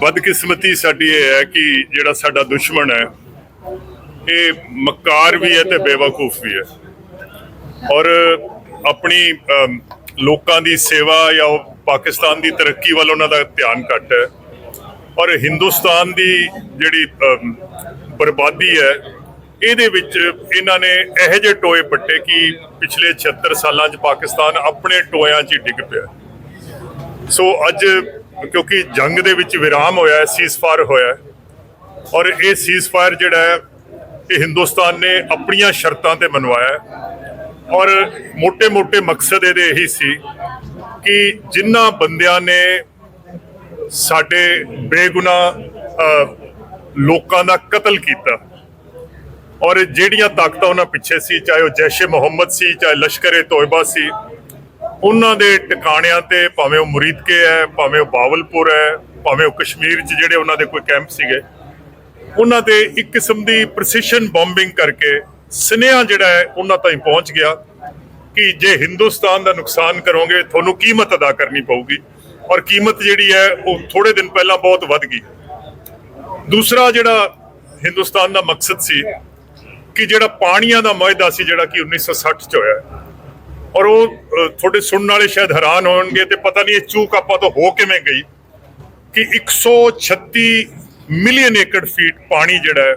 ਬਦਕਿਸਮਤੀ ਸਾਡੀ ਇਹ ਹੈ ਕਿ ਜਿਹੜਾ ਸਾਡਾ ਦੁਸ਼ਮਣ ਹੈ, ਇਹ ਮਕਾਰ ਵੀ ਹੈ ਤੇ ਬੇਵਕੂਫ ਵੀ ਹੈ। ਔਰ ਆਪਣੀ ਲੋਕਾਂ ਦੀ ਸੇਵਾ ਜਾਂ ਪਾਕਿਸਤਾਨ ਦੀ ਤਰੱਕੀ ਵੱਲ ਉਹਨਾਂ ਦਾ ਧਿਆਨ ਘੱਟ ਹੈ। ਔਰ ਹਿੰਦੁਸਤਾਨ ਦੀ ਜਿਹੜੀ ਬਰਬਾਦੀ ਹੈ, ਇਹਦੇ ਵਿੱਚ ਇਹਨਾਂ ਨੇ ਇਹੋ ਜਿਹੇ ਟੋਏ ਪੱਟੇ ਕਿ ਪਿਛਲੇ 76 ਸਾਲਾਂ 'ਚ ਪਾਕਿਸਤਾਨ ਆਪਣੇ ਟੋਇਆਂ 'ਚ ਹੀ ਡਿੱਗ ਪਿਆ। ਸੋ ਅੱਜ ਕਿਉਂਕਿ ਜੰਗ ਦੇ ਵਿੱਚ ਵਿਰਾਮ ਹੋਇਆ ਹੈ ਸੀਜ਼ਫਾਇਰ ਹੋਇਆ ਹੈ। ਔਰ ਇਹ ਸੀਜ਼ ਫਾਇਰ ਜਿਹੜਾ ਹੈ, ਇਹ ਹਿੰਦੁਸਤਾਨ ਨੇ ਆਪਣੀਆਂ ਸ਼ਰਤਾਂ ਤੇ ਮਨਵਾਇਆ ਹੈ। ਔਰ ਮੋٹے-ਮੋٹے ਮਕਸਦ ਇਹਦੇ ਇਹੀ ਸੀ ਕਿ ਜਿਨ੍ਹਾਂ ਬੰਦਿਆਂ ਨੇ ਸਾਡੇ ਬੇਗੁਨਾ ਲੋਕਾਂ ਦਾ ਕਤਲ ਕੀਤਾ, ਔਰ ਜਿਹੜੀਆਂ ਤਾਕਤਾਂ ਉਹਨਾਂ ਪਿੱਛੇ ਸੀ, ਚਾਹੇ ਉਹ ਜੈਸ਼ੇ ਮੁਹੰਮਦ ਸੀ, ਚਾਹੇ ਲਸ਼ਕਰ-ਏ-ਤੋਇਬਾ ਸੀ ਉਹਨਾਂ ਦੇ ਟਿਕਾਣਿਆਂ ਤੇ ਭਾਵੇਂ ਉਹ ਮੁਰੀਦਕੇ ਹੈ, ਭਾਵੇਂ ਉਹ ਬਾਵਲਪੁਰ ਹੈ, ਭਾਵੇਂ ਉਹ ਕਸ਼ਮੀਰ 'ਚ ਜਿਹੜੇ ਉਹਨਾਂ ਦੇ ਕੋਈ ਕੈਂਪ ਸੀਗੇ, ਉਹਨਾਂ ਤੇ ਇੱਕ ਕਿਸਮ ਦੀ ਪ੍ਰੈਸੀਸ਼ਨ ਬੰਬਿੰਗ ਕਰਕੇ ਸੁਨੇਹਾ ਜਿਹੜਾ ਹੈ, ਉਹਨਾਂ ਤਾਈਂ ਪਹੁੰਚ ਗਿਆ ਕਿ ਜੇ ਹਿੰਦੁਸਤਾਨ ਦਾ ਨੁਕਸਾਨ ਕਰੋਗੇ, ਤੁਹਾਨੂੰ ਕੀਮਤ ਅਦਾ ਕਰਨੀ ਪਊਗੀ ਔਰ ਕੀਮਤ ਜਿਹੜੀ ਹੈ, ਉਹ ਥੋੜੇ ਦਿਨ ਪਹਿਲਾਂ ਬਹੁਤ ਵੱਧ ਗਈ। ਦੂਸਰਾ ਜਿਹੜਾ ਹਿੰਦੁਸਤਾਨ ਦਾ ਮਕਸਦ ਸੀ ਕਿ ਜਿਹੜਾ ਪਾਣੀਆਂ ਦਾ ਮੁਆਹਦਾ ਸੀ, ਜਿਹੜਾ ਕਿ 1960 ਚ ਹੋਇਆ। ਔਰ ਉਹ ਤੁਹਾਡੇ ਸੁਣਨ ਵਾਲੇ ਸ਼ਾਇਦ ਹੈਰਾਨ ਹੋਣਗੇ ਤੇ ਪਤਾ ਨਹੀਂ ਇਹ ਚੂਕ ਆਪਾਂ ਤੋਂ ਹੋ ਕਿਵੇਂ ਗਈ ਕਿ 136 ਮਿਲੀਅਨ ਏਕੜ ਫੀਟ ਪਾਣੀ ਜਿਹੜਾ ਹੈ,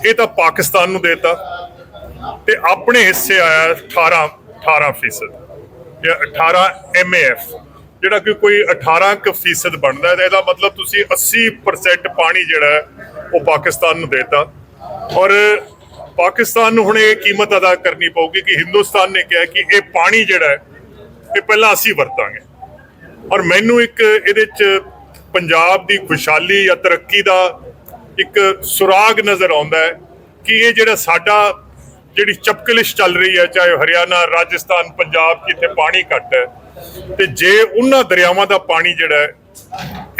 ਇਹ ਤਾਂ ਪਾਕਿਸਤਾਨ ਨੂੰ ਦੇਤਾ ਤੇ ਆਪਣੇ ਹਿੱਸੇ ਆਇਆ 18 18 ਫੀਸਦ ਜਾਂ 18 ਐਮਏਐਫ ਜਿਹੜਾ ਕਿ ਕੋਈ 18 ਕੁ ਫੀਸਦ ਬਣਦਾ ਹੈ ਇਹਦਾ ਮਤਲਬ ਤੁਸੀਂ 80% ਪਾਣੀ ਜਿਹੜਾ ਉਹ ਪਾਕਿਸਤਾਨ ਨੂੰ ਦੇਤਾ ਔਰ ਪਾਕਿਸਤਾਨ ਨੂੰ ਹੁਣ ਇਹ ਕੀਮਤ ਅਦਾ ਕਰਨੀ ਪਊਗੀ ਕਿ ਹਿੰਦੁਸਤਾਨ ਨੇ ਕਿਹਾ ਕਿ ਇਹ ਪਾਣੀ ਜਿਹੜਾ ਹੈ, ਇਹ ਪਹਿਲਾਂ ਅਸੀਂ ਵਰਤਾਂਗੇ। ਔਰ ਮੈਨੂੰ ਇੱਕ ਇਹਦੇ ਚ ਪੰਜਾਬ ਦੀ ਖੁਸ਼ਹਾਲੀ ਜਾਂ ਤਰੱਕੀ ਦਾ ਇੱਕ ਸੁਰਾਗ ਨਜ਼ਰ ਆਉਂਦਾ ਹੈ ਕਿ ਇਹ ਜਿਹੜਾ ਸਾਡਾ ਜਿਹੜੀ ਚਪਕਲਿਸ਼ ਚੱਲ ਰਹੀ ਹੈ, ਚਾਹੇ ਹਰਿਆਣਾ, ਰਾਜਸਥਾਨ, ਪੰਜਾਬ ਜਿੱਥੇ ਪਾਣੀ ਘੱਟ ਹੈ, ਤੇ ਜੇ ਉਹਨਾਂ ਦਰਿਆਵਾਂ ਦਾ ਪਾਣੀ ਜਿਹੜਾ ਹੈ,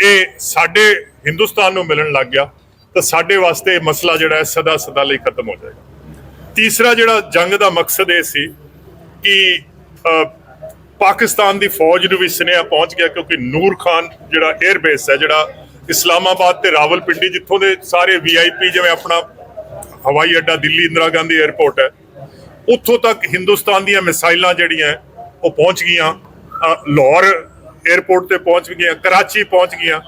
ਇਹ ਸਾਡੇ ਹਿੰਦੁਸਤਾਨ ਨੂੰ ਮਿਲਣ ਲੱਗ ਗਿਆ ਤਾਂ ਸਾਡੇ ਵਾਸਤੇ ਮਸਲਾ ਜਿਹੜਾ ਹੈ ਸਦਾ ਸਦਾ ਲਈ ਖਤਮ ਹੋ ਜਾਏਗਾ। ਤੀਸਰਾ ਜਿਹੜਾ ਜੰਗ ਦਾ ਮਕਸਦ ਇਹ ਸੀ ਕਿ ਪਾਕਿਸਤਾਨ ਦੀ ਫੌਜ ਨੂੰ ਵੀ ਸੁਨੇਹਾ ਪਹੁੰਚ ਗਿਆ ਕਿਉਂਕਿ ਨੂਰ ਖਾਨ ਜਿਹੜਾ 에ਅਰ ਬੇਸ ਹੈ, ਜਿਹੜਾ ਇਸਲਾਮਾਬਾਦ ਤੇ ਰਾਵਲਪਿੰਡੀ ਜਿੱਥੋਂ ਦੇ ਸਾਰੇ ਵੀਆਈਪੀ ਜਿਵੇਂ ਆਪਣਾ ਹਵਾਈ ਅੱਡਾ ਦਿੱਲੀ ਇੰਦਰਾ ਗਾਂਧੀ 에ਅਰਪੋਰਟ ਹੈ, ਉੱਥੋਂ ਤੱਕ ਹਿੰਦੁਸਤਾਨ ਦੀਆਂ ਮਿਸਾਈਲਾਂ ਜਿਹੜੀਆਂ ਉਹ ਪਹੁੰਚ ਗਈਆਂ। ਲਾਹੌਰ 에ਅਰਪੋਰਟ ਤੇ ਪਹੁੰਚ ਗਈਆਂ, ਕਰਾਚੀ ਪਹੁੰਚ ਗਈਆਂ।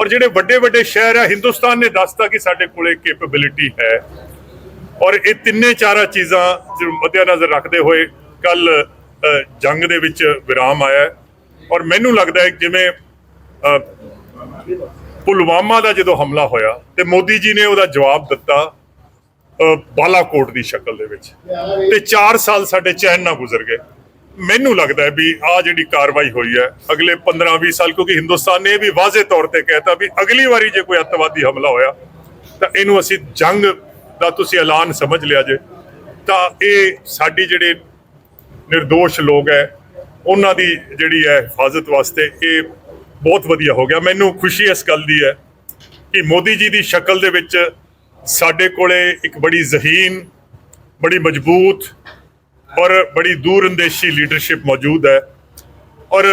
ਔਰ ਜਿਹੜੇ ਵੱਡੇ ਵੱਡੇ ਸ਼ਹਿਰ ਹੈ ਹਿੰਦੁਸਤਾਨ ਨੇ ਦੱਸਤਾ ਕਿ ਸਾਡੇ ਕੋਲੇ ਕੈਪੇਬਿਲਿਟੀ ਹੈ। ਔਰ ਇਹ ਤਿੰਨੇ ਚਾਰਾਂ ਚੀਜ਼ਾਂ ਜੋ, ਮੱਦੇਨਜ਼ਰ ਰੱਖਦੇ ਹੋਏ ਕੱਲ ਜੰਗ ਦੇ ਵਿੱਚ ਵਿਰਾਮ ਆਇਆ ਔਰ ਮੈਨੂੰ ਲੱਗਦਾ ਹੈ ਜਿਵੇਂ ਪੁਲਵਾਮਾ ਦਾ ਜਦੋਂ ਹਮਲਾ ਹੋਇਆ ਤੇ ਮੋਦੀ ਜੀ ਨੇ ਉਹਦਾ ਜਵਾਬ ਦਿੱਤਾ ਬਾਲਾਕੋਟ ਦੀ ਸ਼ਕਲ ਦੇ ਵਿੱਚ। ਤੇ 4 ਸਾਲ ਸਾਡੇ ਚੈਨ ਨਾਲ ਗੁਜ਼ਰ ਗਏ। ਮੈਨੂੰ ਲੱਗਦਾ ਹੈ ਵੀ ਆ ਜਿਹੜੀ ਕਾਰਵਾਈ ਹੋਈ ਹੈ, ਅਗਲੇ 15-20 ਸਾਲ, ਕਿਉਂਕਿ ਹਿੰਦੁਸਤਾਨ ਨੇ ਇਹ ਵੀ ਵਾਜ਼ੇ ਤੌਰ ਤੇ ਕਹਿਤਾ ਵੀ ਅਗਲੀ ਵਾਰੀ ਜੇ ਕੋਈ ਅੱਤਵਾਦੀ ਹਮਲਾ ਹੋਇਆ, ਤਾਂ ਇਹਨੂੰ ਅਸੀਂ ਜੰਗ ਦਾ ਤੁਸੀਂ ਐਲਾਨ ਸਮਝ ਲਿਆ ਜੇ। ਤਾਂ ਇਹ ਸਾਡੀ ਜਿਹੜੇ નિર્ਦੋਸ਼ ਲੋਕ ਹੈ, ਉਹਨਾਂ ਦੀ ਜਿਹੜੀ ਹੈ ਹਿਫਾਜ਼ਤ ਵਾਸਤੇ ਇਹ ਬਹੁਤ ਵਧੀਆ ਹੋ ਗਿਆ। ਮੈਨੂੰ ਖੁਸ਼ੀ ਇਸ ਗੱਲ ਦੀ ਹੈ ਕਿ ਮੋਦੀ ਜੀ ਦੀ ਸ਼ਕਲ ਦੇ ਵਿੱਚ ਸਾਡੇ ਕੋਲੇ ਇੱਕ ਬੜੀ ਜ਼ਹੀਨ, ਬੜੀ ਮਜ਼ਬੂਤ ਔਰ ਬੜੀ ਦੂਰ ਅੰਦੇਸ਼ੀ ਲੀਡਰਸ਼ਿਪ ਮੌਜੂਦ ਹੈ। ਔਰ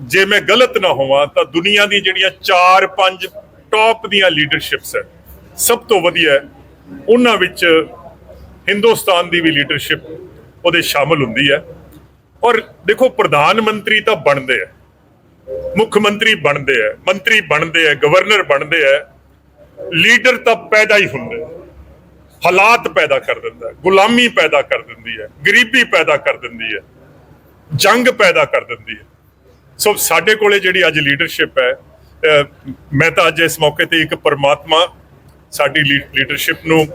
ਜੇ ਮੈਂ ਗਲਤ ਨਾ ਹੋਵਾਂ, ਤਾਂ ਦੁਨੀਆ ਦੀ ਜਿਹੜੀਆਂ 4-5 ਟੌਪ ਦੀਆਂ ਲੀਡਰਸ਼ਿਪਸ ਹੈ, ਸਭ ਤੋਂ ਵਧੀਆ ਉਹਨਾਂ ਵਿੱਚ ਹਿੰਦੁਸਤਾਨ ਦੀ ਵੀ ਲੀਡਰਸ਼ਿਪ ਉਹਦੇ ਸ਼ਾਮਲ ਹੁੰਦੀ ਹੈ। ਔਰ ਦੇਖੋ, ਪ੍ਰਧਾਨ ਮੰਤਰੀ ਤਾਂ ਬਣਦੇ ਆ ਮੁੱਖ ਮੰਤਰੀ ਬਣਦੇ ਆ ਮੰਤਰੀ ਬਣਦੇ ਆ ਗਵਰਨਰ ਬਣਦੇ ਆ ਲੀਡਰ ਤਾਂ ਪੈਦਾ ਹੀ ਹੁੰਦੇ ਹਾਲਾਤ ਪੈਦਾ ਕਰ ਦਿੰਦਾ ਹੈ, ਗੁਲਾਮੀ ਪੈਦਾ ਕਰ ਦਿੰਦੀ ਹੈ, ਗਰੀਬੀ ਪੈਦਾ ਕਰ ਦਿੰਦੀ ਹੈ, ਜੰਗ ਪੈਦਾ ਕਰ ਦਿੰਦੀ ਹੈ। ਸੋ ਸਾਡੇ ਕੋਲੇ ਜਿਹੜੀ ਅੱਜ ਲੀਡਰਸ਼ਿਪ ਹੈ ਮੈਂ ਤਾਂ ਅੱਜ ਇਸ ਮੌਕੇ ਤੇ ਇੱਕ ਪਰਮਾਤਮਾ ਸਾਡੀ ਲੀਡਰਸ਼ਿਪ ਨੂੰ